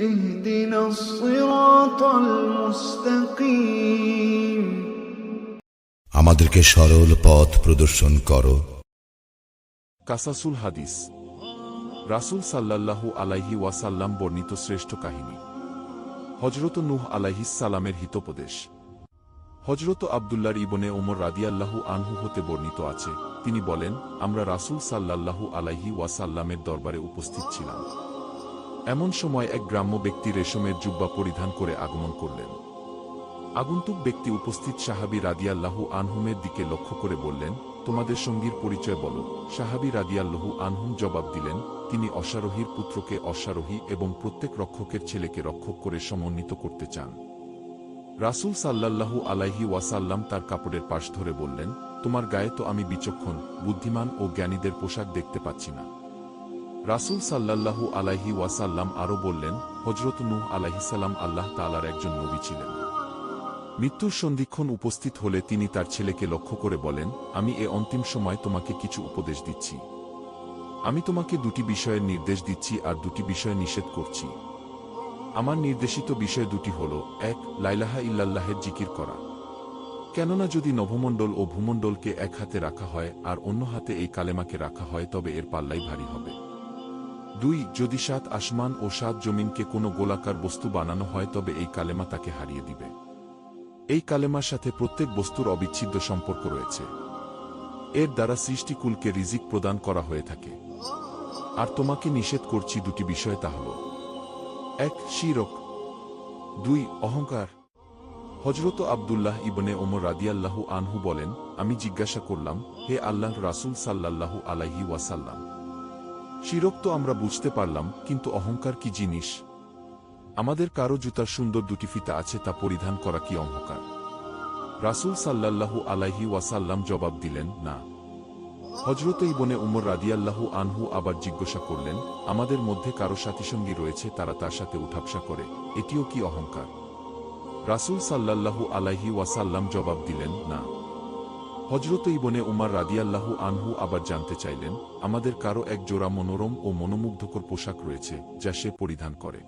اهدنا الصراط المستقيم আমাদেরকে সরল পথ প্রদর্শন করো কাসাসুল হাদিস রাসূল সাল্লাল্লাহু আলাইহি ওয়াসাল্লাম বর্ণিত শ্রেষ্ঠ কাহিনী হজরত নূহ আলাইহিস সালামের হিতোপদেশ হজরত আবদুল্লার ইবনে ওমর রাদিয়াল্লাহু আনহু হতে বর্ণিত আছে তিনি বলেন আমরা রাসূল সাল্লাল্লাহু আলাইহি ওয়াসাল্লামের দরবারে উপস্থিত ছিলাম এমন সময় এক গ্রাম্য ব্যক্তি রেশমের জুব্বা পরিধান করে আগমন করলেন। আগন্তুক ব্যক্তি উপস্থিত সাহাবি রাদিয়াল্লাহু আনহুমের দিকে লক্ষ্য করে বললেন, তোমাদের সঙ্গীর পরিচয় বলো। সাহাবি রাদিয়াল্লাহু আনহুম জবাব দিলেন, তিনি অশ্বারোহীর পুত্রকে অশ্বারোহী এবং প্রত্যেক রক্ষকের ছেলেকে রক্ষক করে সমন্বিত করতে চান। রাসূল সাল্লাল্লাহু আলাইহি ওয়াসাল্লাম তার কাপড়ের পাশ ধরে বললেন, তোমার গায়ে তো আমি বিচক্ষণ, বুদ্ধিমান ও জ্ঞানীদের পোশাক দেখতে পাচ্ছি না। রাসূল সাল্লাল্লাহু আলাইহি ওয়াসাল্লাম আরও বললেন হজরত নূহ আলাইহিসাল্লাম আল্লাহ তালার একজন নবী ছিলেন। মৃত্যুর সন্ধিক্ষণ উপস্থিত হলে তিনি তার ছেলেকে লক্ষ্য করে বলেন, আমি এ অন্তিম সময় তোমাকে কিছু উপদেশ দিচ্ছি। আমি তোমাকে দুটি বিষয়ের নির্দেশ দিচ্ছি আর দুটি বিষয় নিষেধ করছি। আমার নির্দেশিত বিষয় দুটি হল, এক লাইলাহা ইল্লাল্লাহের জিকির করা। কেননা যদি নভমণ্ডল ও ভূমণ্ডলকে এক হাতে রাখা হয় আর অন্য হাতে এই কালেমাকে রাখা হয়, তবে এর পাল্লাই ভারী হবে। দুই, যদি সাত আসমান ও সাত জমিনকে কোনো গোলাকার বস্তু বানানো হয়, তবে এই কালেমা তাকে হারিয়ে দিবে। এই কালেমার সাথে প্রত্যেক বস্তুর অবিচ্ছেদ্য সম্পর্ক রয়েছে। এর দ্বারা সৃষ্টিকুলকে রিজিক প্রদান করা হয়ে থাকে। আর তোমাকে নিষেধ করছি দুটি বিষয় তা হল, এক, শিরক, দুই, অহংকার। হজরত আবদুল্লাহ ইবনে ওমর রাদিয়াল্লাহু আনহু বলেন, আমি জিজ্ঞাসা করলাম, হে আল্লাহ রাসুল সাল্লাল্লাহু আলাইহি ওয়াসাল্লাম শিরক তো আমরা বুঝতে পারলাম, কিন্তু অহংকার কি জিনিস? আমাদের কারও জুতার সুন্দর দুটি ফিতা আছে তা পরিধান করা কি অহংকার? রাসূল সাল্লাল্লাহু আলাইহি ওয়াসাল্লাম জবাব দিলেন, না। হজরত ইবনে উমর রাদিয়াল্লাহু আনহু আবার জিজ্ঞাসা করলেন, আমাদের মধ্যে কারও সাথীসঙ্গী রয়েছে তারা তার সাথে উঠাপসা করে, এটিও কি অহংকার? রাসূল সাল্লাল্লাহু আলাইহি ওয়াসাল্লাম জবাব দিলেন, না। হজরত ইবনে উমার রাদিয়াল্লাহু আনহু আবার জানতে চাইলেন, আমাদের কারও এক জোড়া মনোরম ও মনোমুগ্ধকর পোশাক রয়েছে যা সে পরিধান করে।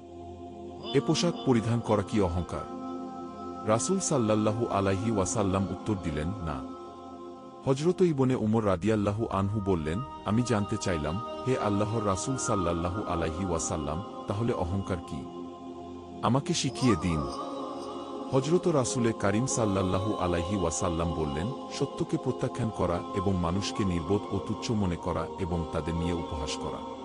এ পোশাক পরিধান করা কি অহংকার? রাসূল সাল্লাল্লাহু আলাইহি ওয়াসাল্লাম উত্তর দিলেন, না। হজরত ইবনে উমর রাদিয়াল্লাহু আনহু বললেন, আমি জানতে চাইলাম, হে আল্লাহর রাসূল সাল্লাল্লাহু আলাইহি ওয়াসাল্লাম, তাহলে অহংকার কি? আমাকে শিখিয়ে দিন। হজরত রাসুলে করিম সাল্লাল্লাহু আলাহি ওয়াসাল্লাম বললেন, সত্যকে প্রত্যাখ্যান করা এবং মানুষকে নির্বোধ ও তুচ্ছ মনে করা এবং তাদের নিয়ে উপহাস করা।